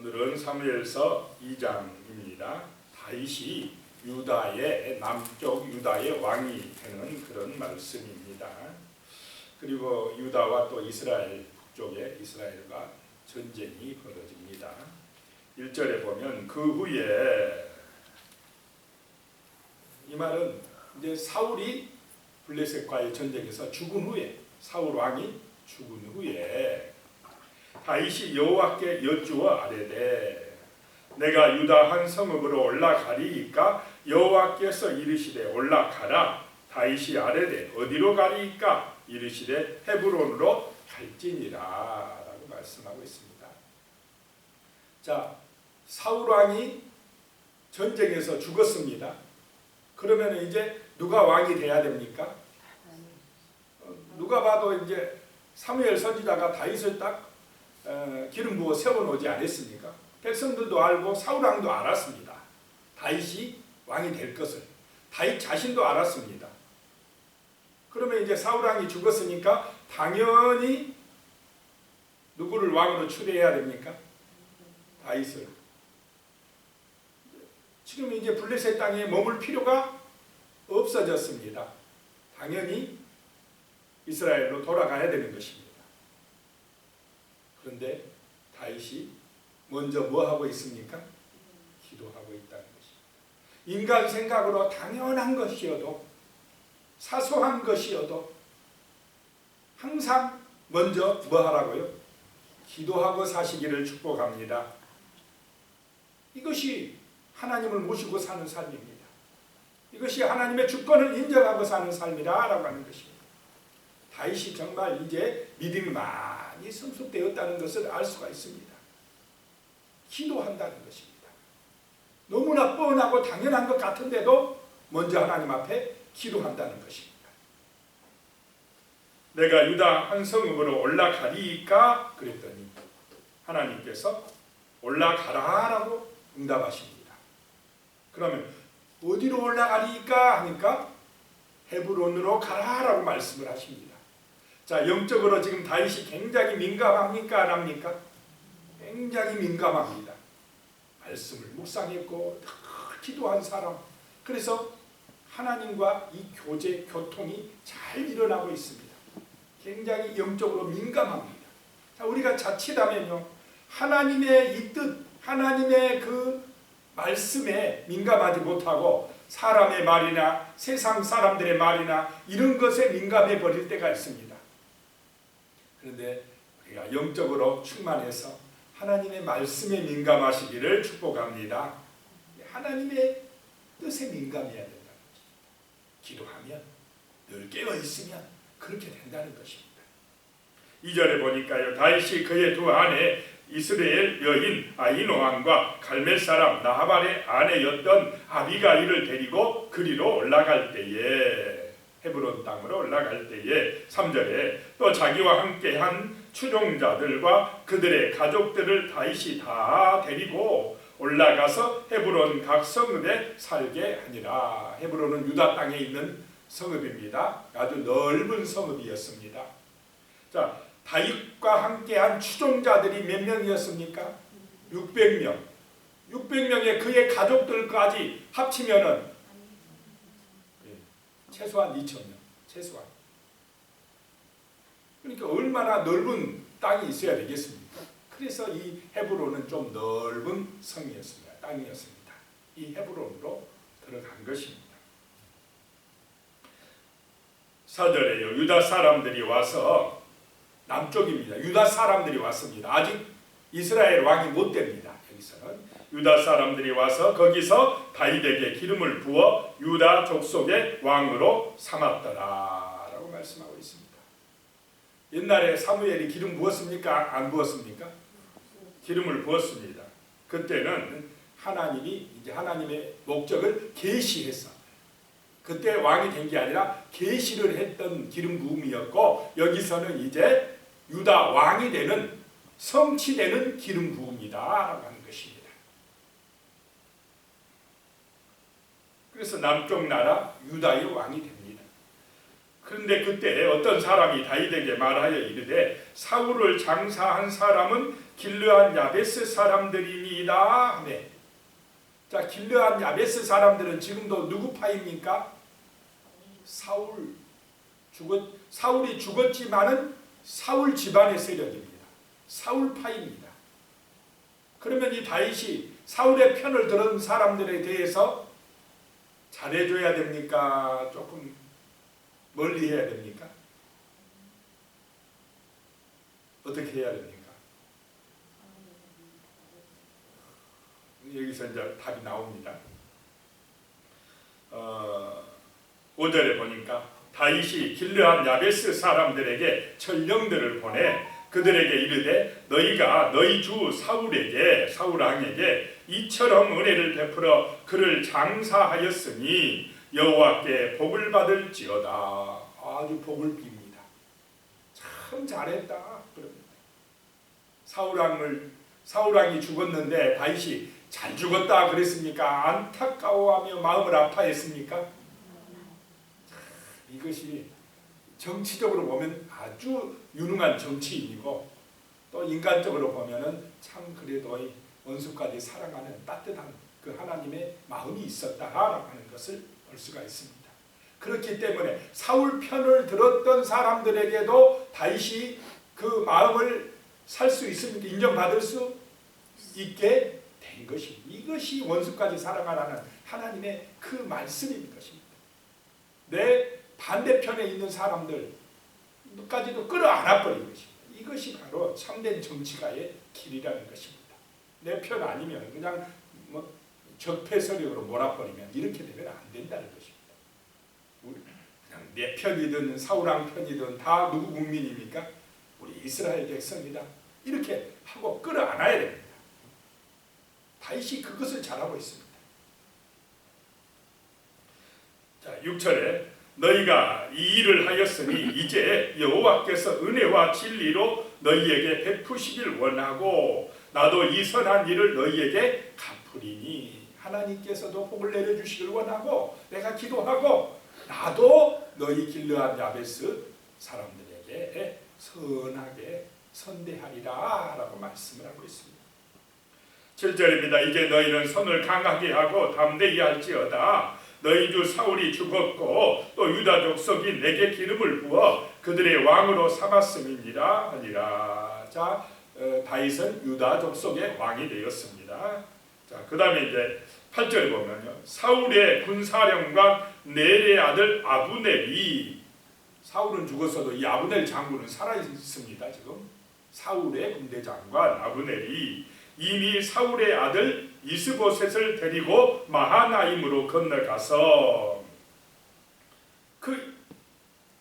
오늘은 사무엘서 2장입니다. 다윗이 유다의 남쪽 유다의 왕이 되는 그런 말씀입니다. 그리고 유다와 또 이스라엘 북쪽에 이스라엘과 전쟁이 벌어집니다. 1절에 보면 그 후에 이 말은 이제 사울이 블레셋과의 전쟁에서 죽은 후에 사울 왕이 죽은 후에 다윗이 여호와께 여쭈어 아뢰되 내가 유다 한 성읍으로 올라가리이까 여호와께서 이르시되 올라가라 다윗이 아뢰되 어디로 가리이까 이르시되 헤브론으로 갈지니라라고 말씀하고 있습니다. 자 사울 왕이 전쟁에서 죽었습니다. 그러면 이제 누가 왕이 돼야 됩니까? 어, 누가 봐도 이제 사무엘 선지자가 다윗을 딱 어, 기름 부어 세워놓지 않았습니까? 백성들도 알고 사울 왕도 알았습니다. 다윗이 왕이 될 것을 다윗 자신도 알았습니다. 그러면 이제 사울 왕이 죽었으니까 당연히 누구를 왕으로 추대해야 됩니까? 다윗을. 지금 이제 블레셋 땅에 머물 필요가 없어졌습니다. 당연히 이스라엘로 돌아가야 되는 것입니다. 그런데 다윗이 먼저 뭐 하고 있습니까? 기도하고 있다는 것입니다. 인간 생각으로 당연한 것이어도 사소한 것이어도 항상 먼저 뭐 하라고요? 기도하고 사시기를 축복합니다. 이것이 하나님을 모시고 사는 삶입니다. 이것이 하나님의 주권을 인정하고 사는 삶이라고 하는 것입니다. 다윗이 정말 이제 믿음이 많이 성숙되었다는 것을 알 수가 있습니다. 기도한다는 것입니다. 너무나 뻔하고 당연한 것 같은데도 먼저 하나님 앞에 기도한다는 것입니다. 내가 유다 한 성읍으로 올라가리까 그랬더니 하나님께서 올라가라라고 응답하십니다. 그러면 어디로 올라가리까 하니까 헤브론으로 가라라고 말씀을 하십니다. 자, 영적으로 지금 다윗이 굉장히 민감합니까? 안 합니까? 굉장히 민감합니다. 말씀을 묵상했고 늘 기도한 사람. 그래서 하나님과 이 교제, 교통이 잘 일어나고 있습니다. 굉장히 영적으로 민감합니다. 자, 우리가 자칫하면요. 하나님의 이 뜻, 하나님의 그 말씀에 민감하지 못하고 사람의 말이나 세상 사람들의 말이나 이런 것에 민감해 버릴 때가 있습니다. 그런데 우리가 영적으로 충만해서 하나님의 말씀에 민감하시기를 축복합니다. 하나님의 뜻에 민감해야 된다는 것입니다. 기도하면 늘 깨어 있으면 그렇게 된다는 것입니다. 2절에 보니까요. 다윗이 그의 두 아내 이스라엘 여인 아이노함과 갈멜 사람 나하발의 아내였던 아비가일을 데리고 그리로 올라갈 때에 헤브론 땅으로 올라갈 때에 3절에 또 자기와 함께한 추종자들과 그들의 가족들을 다윗이 다 데리고 올라가서 헤브론 각 성읍에 살게 하니라. 헤브론은 유다 땅에 있는 성읍입니다. 아주 넓은 성읍이었습니다. 자, 다윗과 함께한 추종자들이 몇 명이었습니까? 600명. 600명의 그의 가족들까지 합치면은 최소한 2,000명. 최소한. 그러니까 얼마나 넓은 땅이 있어야 되겠습니까? 그래서 이 헤브론은 좀 넓은 성이었습니다. 땅이었습니다. 이 헤브론으로 들어간 것입니다. 사절에요. 유다 사람들이 와서 남쪽입니다. 유다 사람들이 왔습니다. 아직 이스라엘 왕이 못 됩니다. 여기서는 유다 사람들이 와서 거기서 다윗에게 기름을 부어 유다 족속의 왕으로 삼았더라라고 말씀하고 있습니다. 옛날에 사무엘이 기름 부었습니까? 안 부었습니까? 기름을 부었습니다. 그때는 하나님이 이제 하나님의 목적을 계시했어. 그때 왕이 된 게 아니라 계시를 했던 기름 부음이었고 여기서는 이제 유다 왕이 되는 성취되는 기름 부음이다라고 하는 것입니다. 그래서 남쪽 나라 유다의 왕이 됩니다. 그런데 그때 어떤 사람이 다윗에게 말하여 이르되 사울을 장사한 사람은 길르한 야베스 사람들이니이다 하매 자 길르한 야베스 사람들은 지금도 누구 파입니까? 사울 죽었 사울이 죽었지만은 사울 집안의 세력입니다. 사울 파입니다. 그러면 이 다윗이 사울의 편을 들은 사람들에 대해서 잘해줘야 됩니까? 조금 멀리 해야 됩니까? 어떻게 해야 됩니까? 여기서 이제 답이 나옵니다. 어, 5절에 보니까 다윗이 길르한 야베스 사람들에게 전령들을 보내 그들에게 이르되 너희가 너희 주 사울에게 사울 왕에게 이처럼 은혜를 베풀어 그를 장사하였으니 여호와께 복을 받을지어다 아주 복을 빕니다. 참 잘했다 그럽니다. 사울 왕을 사울 왕이 죽었는데 다윗이 잘 죽었다 그랬습니까? 안타까워하며 마음을 아파했습니까? 이것이 정치적으로 보면 아주 유능한 정치인이고 또 인간적으로 보면은 참 그래도 이 원수까지 사랑하는 따뜻한 그 하나님의 마음이 있었다라고 하는 것을 볼 수가 있습니다. 그렇기 때문에 사울 편을 들었던 사람들에게도 다윗이 그 마음을 살 수 있습니까? 인정받을 수 있게 된 것이 이것이 원수까지 사랑하라는 하나님의 그 말씀인 것입니다. 내 반대편에 있는 사람들까지도 끌어안아 버린 것입니다. 이것이 바로 참된 정치가의 길이라는 것입니다. 내 편 아니면 그냥 뭐 적폐 세력으로 몰아버리면 이렇게 되면 안 된다는 것입니다. 그냥 내 편이든 사울왕 편이든 다 누구 국민입니까? 우리 이스라엘 백성이다. 이렇게 하고 끌어안아야 됩니다. 다윗이 그것을 잘하고 있습니다. 자, 6절에 너희가 이 일을 하였으니 이제 여호와께서 은혜와 진리로 너희에게 베푸시길 원하고 나도 이 선한 일을 너희에게 갚으리니 하나님께서도 복을 내려주시길 원하고 내가 기도하고 나도 너희 길르한 야베스 사람들에게 선하게 선대하리라 라고 말씀을 하고 있습니다. 7절입니다. 이제 너희는 손을 강하게 하고 담대히 할지어다. 너희 주 사울이 죽었고 또 유다 족속이 내게 기름을 부어 그들의 왕으로 삼았음이니라 하니라. 자, 어, 다윗은 유다 족속의 왕이 되었습니다. 자, 그 다음에 이제 8절에 보면요. 사울의 군사령관 넬의 아들 아브넬이 사울은 죽었어도 이 아브넬 장군은 살아 있습니다. 지금 사울의 군대 장관 아브넬이 이미 사울의 아들 이스보셋을 데리고 마하나임으로 건너가서 그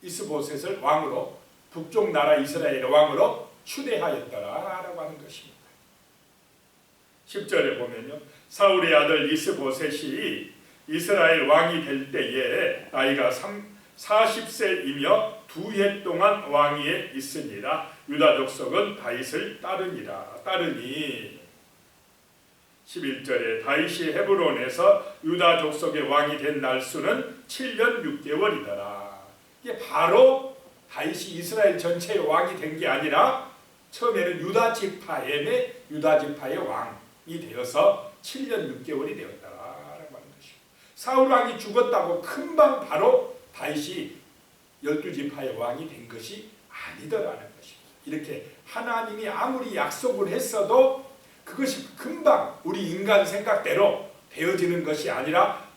이스보셋을 왕으로 북쪽 나라 이스라엘의 왕으로 추대하였더라라고 하는 것입니다. 10절에 보면요. 사울의 아들 이스보셋이 이스라엘 왕이 될 때에 나이가 40세이며 두 해 동안 왕위에 있으니라 유다 족속은 다윗을 따르니라 따르니 11절에 다윗이 헤브론에서 유다 족속의 왕이 된 날수는 7년 6개월이더라. 이게 바로 다윗이 이스라엘 전체의 왕이 된 게 아니라 처음에는 유다 지파의 유다 지파의 왕이 되어서 7년 6개월이 되었다라고 하는 것이고 사울 왕이 죽었다고 금방 바로 다윗이 열두 지파의 왕이 된 것이 아니더라는 것입니다. 이렇게 하나님이 아무리 약속을 했어도 그것이 금방 우리 인간 생각대로 되어지는 것이 아니라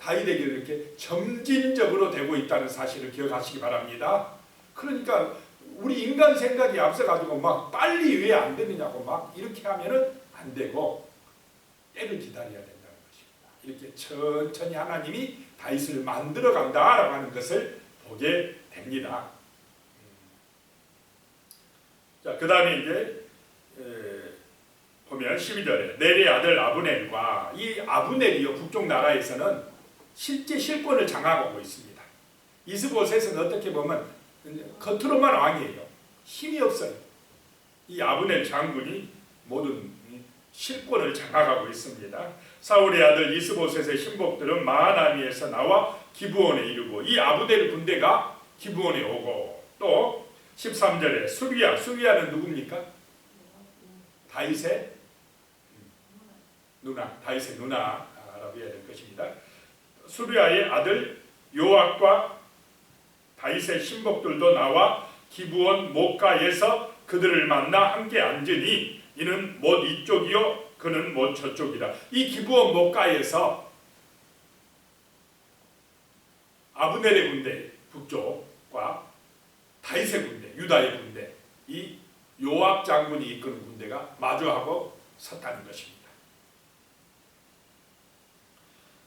다윗에게 이렇게 점진적으로 되고 있다는 사실을 기억하시기 바랍니다. 그러니까 우리 인간 생각이 앞서가지고 막 빨리 왜 안 되느냐고 막 이렇게 하면은 안 되고 때를 기다려야 된다는 것입니다. 이렇게 천천히 하나님이 다윗을 만들어 간다라고 하는 것을 보게 됩니다. 자, 그 다음에 이제 보면 12절에 넬의 아들 아브넬과 이 아브넬이요 북쪽 나라에서는 실제 실권을 장악하고 있습니다. 이스보셋은 어떻게 보면 겉으로만 왕이에요. 힘이 없어요. 이 아브넬 장군이 모든 실권을 장악하고 있습니다. 사울의 아들 이스보셋의 신복들은 마하나미에서 나와 기브온에 이르고 이 아브넬 군대가 기브온에 오고 또 13절에 수리아 수리아는 누굽니까? 다윗의 누나 다윗의 누나라고 해야 될 것입니다. 수리아의 아들 요압과 다윗의 신복들도 나와 기브온 목가에서 그들을 만나 함께 앉으니 이는 못 이쪽이요 그는 못 저쪽이라. 이 기브온 목가에서 아브넬의 군대 북쪽과 다윗의 군대, 유다의 군대, 이 요압 장군이 이끄는 군대가 마주하고 섰다는 것입니다.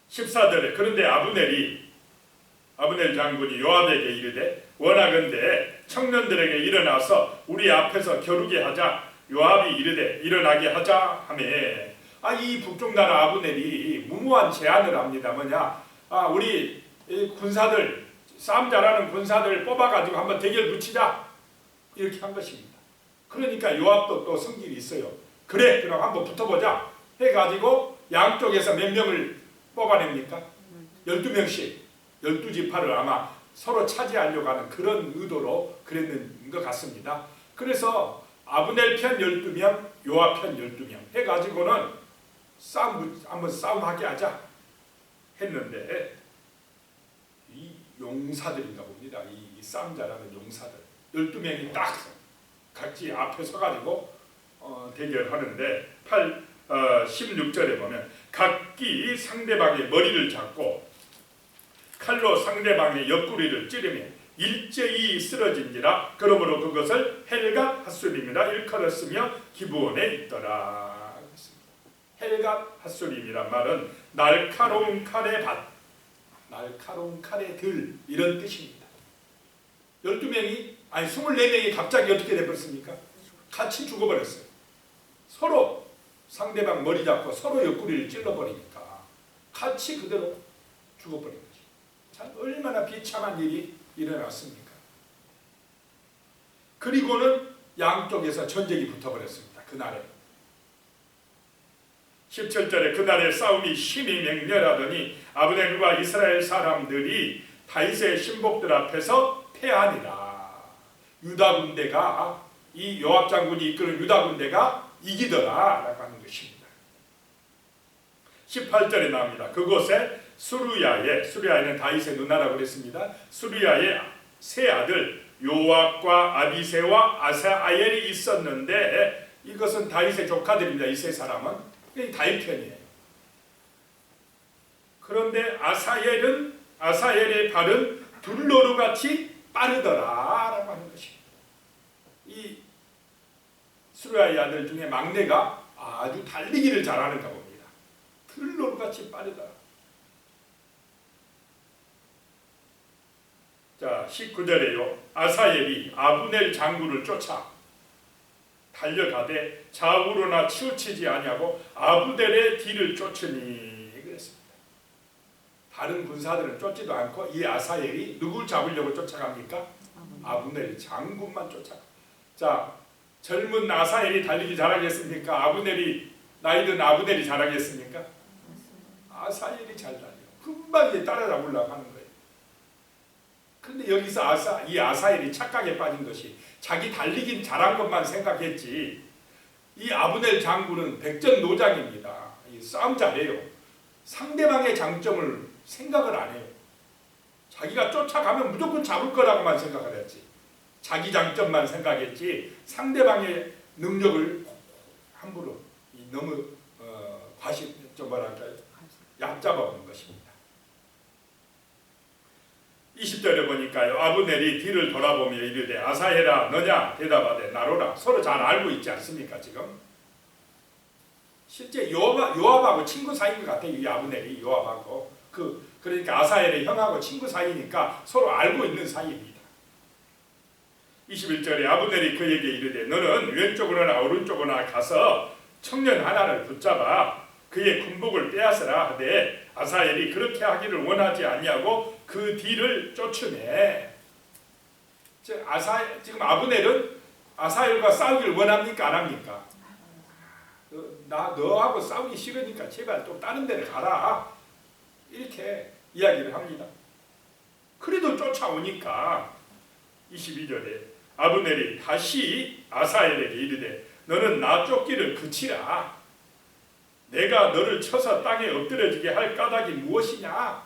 14절에 그런데 아브넬이 아브넬 장군이 요압에게 이르되 원하건대 청년들에게 일어나서 우리 앞에서 겨루게 하자. 요압이 이르되 일어나게 하자. 하매. 아 이 북쪽 나라 아브넬이 무모한 제안을 합니다. 뭐냐? 아 우리 이 군사들 싸움 잘하는 군사들 뽑아가지고 한번 대결 붙이자. 이렇게 한 것입니다. 그러니까 요압도 또 성질이 있어요 그래 그럼 한번 붙어보자. 해가지고 양쪽에서 몇 명을 뽑아냅니까? 12명씩 12지파를 아마 서로 차지하려고 하는 그런 의도로 그랬는 것 같습니다. 그래서 아브넬 편 12명, 요압 편 12명 해가지고는 싸움, 한번 싸움하게 하자 했는데 이 용사들인가 봅니다. 이, 이 싸움 잘하는 용사들 12명이 딱 각지 앞에 서가지고 어, 대결하는데 8, 어, 16절에 보면 각기 상대방의 머리를 잡고 칼로 상대방의 옆구리를 찌르며 일제히 쓰러진지라 그러므로 그것을 헬갓 핫술임이라 일컬었으며 기부원에 있더라. 헬갓 핫술임이란 말은 날카로운 칼의 밭 날카로운 칼의 들 이런 뜻입니다. 12명이 아니 24명이 갑자기 어떻게 돼버렸습니까? 같이 죽어버렸어요. 서로 상대방 머리 잡고 서로 옆구리를 찔러버리니까 같이 그대로 죽어버린 거죠 참 얼마나 비참한 일이 일어났습니까? 그리고는 양쪽에서 전쟁이 붙어버렸습니다. 그날에 17절에 그날의 싸움이 심히 맹렬하더니 아브넬과 이스라엘 사람들이 다윗의 신복들 앞에서 패하니라. 유다 군대가 이 요압 장군이 이끄는 유다 군대가 이기더라라고 하는 것입니다. 18절에 나옵니다. 그곳에 수르야의 수르야는 다윗의 누나라고 그랬습니다. 수르야의 세 아들 요압과 아비세와 아사아엘이 있었는데 이것은 다윗의 조카들입니다. 이 세 사람은 이 다윗 편이에요. 그런데 아사엘은 아사엘의 발은 둘로루 같이 빠르더라라고 하는 것입니다. 이 수르야의 아들 중에 막내가 아주 달리기를 잘하는가 봅니다. 둘로루 같이 빠르더라. 자, 19절에요. 아사엘이 아브넬 장군을 쫓아 달려가되 좌우로나 치우치지 아니하고 아브넬의 뒤를 쫓으니 그랬습니다. 다른 군사들은 쫓지도 않고 이 아사엘이 누굴 잡으려고 쫓아갑니까? 아브넬 장군만 쫓아. 자, 젊은 아사엘이 달리기 잘하겠습니까? 아브넬이 나이든 아브넬이 잘하겠습니까? 아사엘이 잘 달려. 금방 이제 따라잡으려고 하는 거예요. 근데 여기서 아사 이 아사엘이 착각에 빠진 것이 자기 달리긴 잘한 것만 생각했지. 이 아브넬 장군은 백전노장입니다. 이 싸움 잘해요. 상대방의 장점을 생각을 안 해요. 자기가 쫓아가면 무조건 잡을 거라고만 생각을 했지. 자기 장점만 생각했지 상대방의 능력을 함부로 너무 어, 과시 좀 뭐랄까요 얕잡아본 것입니다. 20절에 보니까요. 아브넬이 뒤를 돌아보며 이르되 아사헬아 너냐 대답하되 나로라 서로 잘 알고 있지 않습니까 지금? 실제 요압, 요압하고 친구 사이인 것 같아요. 이 아브넬이 요압하고 그 그러니까 아사헬의 형하고 친구 사이니까 서로 알고 있는 사이입니다. 21절에 아브넬이 그에게 이르되 너는 왼쪽으로나 오른쪽으로나 가서 청년 하나를 붙잡아 그의 군복을 빼앗으라 하되 아사엘이 그렇게 하기를 원하지 아니하고 그 뒤를 쫓으네. 즉 아사 지금 아브넬은 아사엘과 싸우기를 원합니까 안 합니까? 너, 나 너하고 싸우기 싫으니까 제발 또 다른 데를 가라. 이렇게 이야기를 합니다. 그래도 쫓아오니까 22절에 아브넬이 다시 아사엘에게 이르되 너는 나 쫓기를 그치라 내가 너를 쳐서 땅에 엎드려지게 할 까닭이 무엇이냐?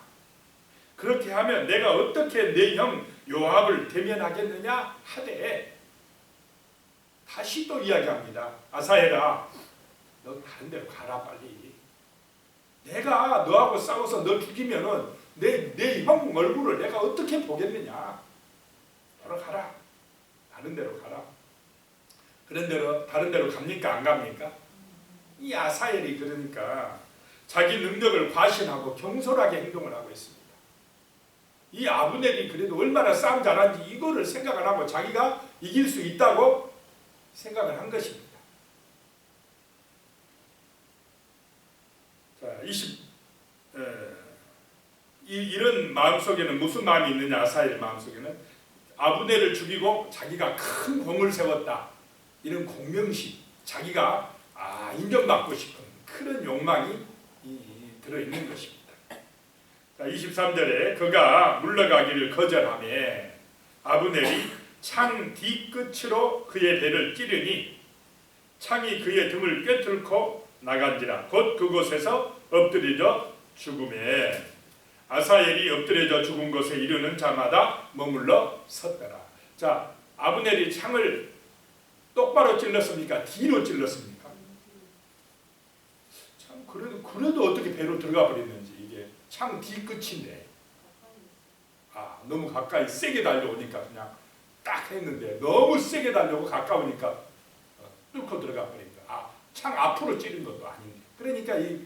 그렇게 하면 내가 어떻게 내 형 요압을 대면하겠느냐? 하되 다시 또 이야기합니다. 아사엘아 너 다른 데로 가라 빨리. 내가 너하고 싸워서 너 죽이면은 내내 형 얼굴을 내가 어떻게 보겠느냐? 돌아가라. 다른 데로 가라. 그런 데로 다른 데로 갑니까? 안 갑니까 이 아사엘이 그러니까 자기 능력을 과신하고 경솔하게 행동을 하고 있습니다. 이 아브넬이 그래도 얼마나 싸움 잘하는지 이거를 생각 안 하고 자기가 이길 수 있다고 생각을 한 것입니다. 자, 20 에, 이, 이런 마음속에는 무슨 마음이 있느냐 아사엘 마음속에는? 아브넬을 죽이고 자기가 큰 공을 세웠다. 이런 공명심 자기가 아, 인정받고 싶은 그런 욕망이 들어있는 것입니다 자, 23절에 그가 물러가기를 거절하며 아브넬이 창 뒤끝으로 그의 배를 찌르니 창이 그의 등을 꿰뚫고 나간지라 곧 그곳에서 엎드려져 죽음에 아사엘이 엎드려져 죽은 곳에 이르는 자마다 머물러 섰더라. 자, 아브넬이 창을 똑바로 찔렀습니까? 뒤로 찔렀습니까? 참 그래도 어떻게 배로 들어가 버렸는지 이게 창 뒤끝인데 아 너무 가까이 세게 달려오니까 그냥 딱 했는데 너무 세게 달려오고 가까우니까 어, 뚫고 들어가 버린다. 아 창 앞으로 찌른 것도 아닌데 그러니까 이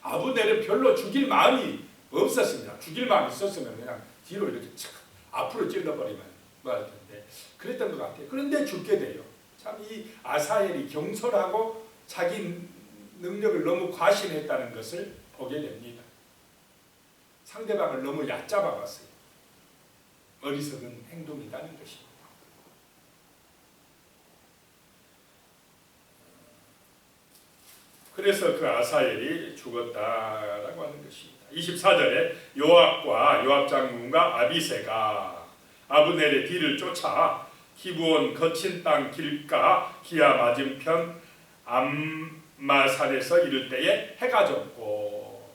아브넬은 별로 죽일 마음이 없었습니다. 죽일 마음이 있었으면 그냥 뒤로 이렇게 착 앞으로 찔러버리면 뭐할 텐데 그랬던 것 같아요. 그런데 죽게 돼요. 참 이 아사엘이 경솔하고 자기 능력을 너무 과신했다는 것을 보게 됩니다. 상대방을 너무 얕잡아 봤어요. 어리석은 행동이라는 것입니다. 그래서 그 아사엘이 죽었다라고 하는 것입니다. 24절에 요압과 요압 장군과 아비세가 아브넬의 뒤를 쫓아 기브온 거친 땅 길가 기아 맞은편 암 마살에서 이를 때에 해가 졌고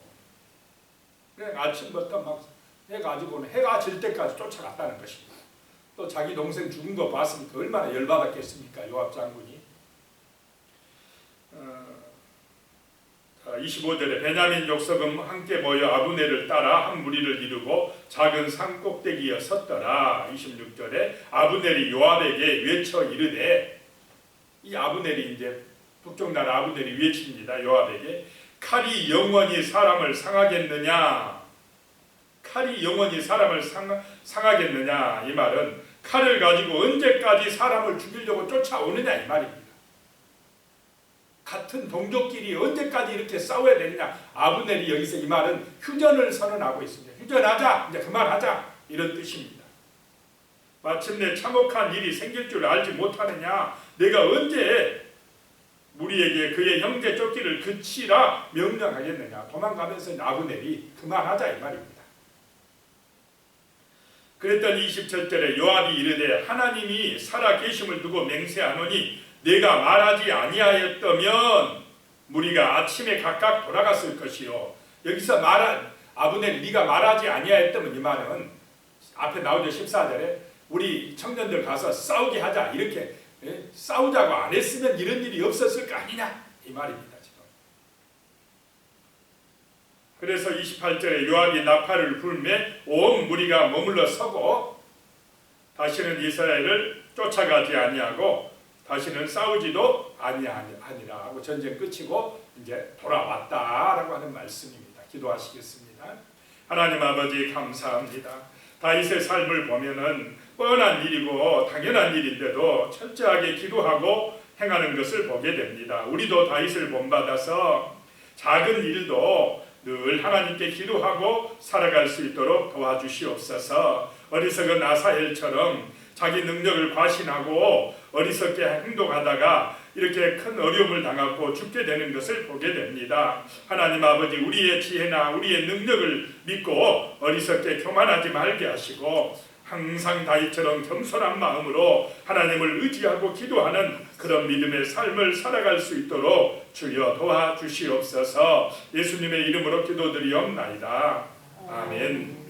그래 아침부터 막 해가 지고는 해가 질 때까지 쫓아갔다는 것입니다. 또 자기 동생 죽은 거 봤으니까 얼마나 열받았겠습니까 요압 장군이 어, 25절에 베냐민 족속은 함께 모여 아브넬을 따라 한 무리를 이루고 작은 산 꼭대기에 섰더라. 26절에 아브넬이 요압에게 외쳐 이르되 이 아브넬이 이제 나라 아브넬이 외칩니다. 요압에게 칼이 영원히 사람을 상하겠느냐? 칼이 영원히 사람을 상, 상하겠느냐? 이 말은 칼을 가지고 언제까지 사람을 죽이려고 쫓아오느냐 이 말입니다. 같은 동족끼리 언제까지 이렇게 싸워야 되느냐 아브넬이 여기서 이 말은 휴전을 선언하고 있습니다. 휴전하자 이제 그만하자 이런 뜻입니다. 마침내 참혹한 일이 생길 줄 알지 못하느냐 내가 언제 무리에게 그의 형제 쫓기를 그치라 명령하겠느냐 도망가면서 아브넬이 그만하자 이 말입니다. 그랬더니 27절에 요압이 이르되 하나님이 살아 계심을 두고 맹세하노니 내가 말하지 아니하였다면 무리가 아침에 각각 돌아갔을 것이요. 여기서 말한 아브넬 네가 말하지 아니하였다면 이 말은 앞에 나오죠 14절에 우리 청년들 가서 싸우게 하자 이렇게 예? 싸우자고 안 했으면 이런 일이 없었을 거 아니냐 이 말입니다 지금. 그래서 28절에 요압이 나팔을 불매 온 무리가 머물러 서고 다시는 이스라엘을 쫓아가지 아니하고 다시는 싸우지도 아니하니라 하고 전쟁 끝이고 이제 돌아왔다라고 하는 말씀입니다. 기도하시겠습니다. 하나님 아버지 감사합니다. 다윗의 삶을 보면은 뻔한 일이고 당연한 일인데도 철저하게 기도하고 행하는 것을 보게 됩니다. 우리도 다윗을 본받아서 작은 일도 늘 하나님께 기도하고 살아갈 수 있도록 도와주시옵소서. 어리석은 아사엘처럼 자기 능력을 과신하고 어리석게 행동하다가 이렇게 큰 어려움을 당하고 죽게 되는 것을 보게 됩니다. 하나님 아버지 우리의 지혜나 우리의 능력을 믿고 어리석게 교만하지 말게 하시고 항상 다윗처럼 겸손한 마음으로 하나님을 의지하고 기도하는 그런 믿음의 삶을 살아갈 수 있도록 주여 도와주시옵소서 예수님의 이름으로 기도드리옵나이다. 아멘.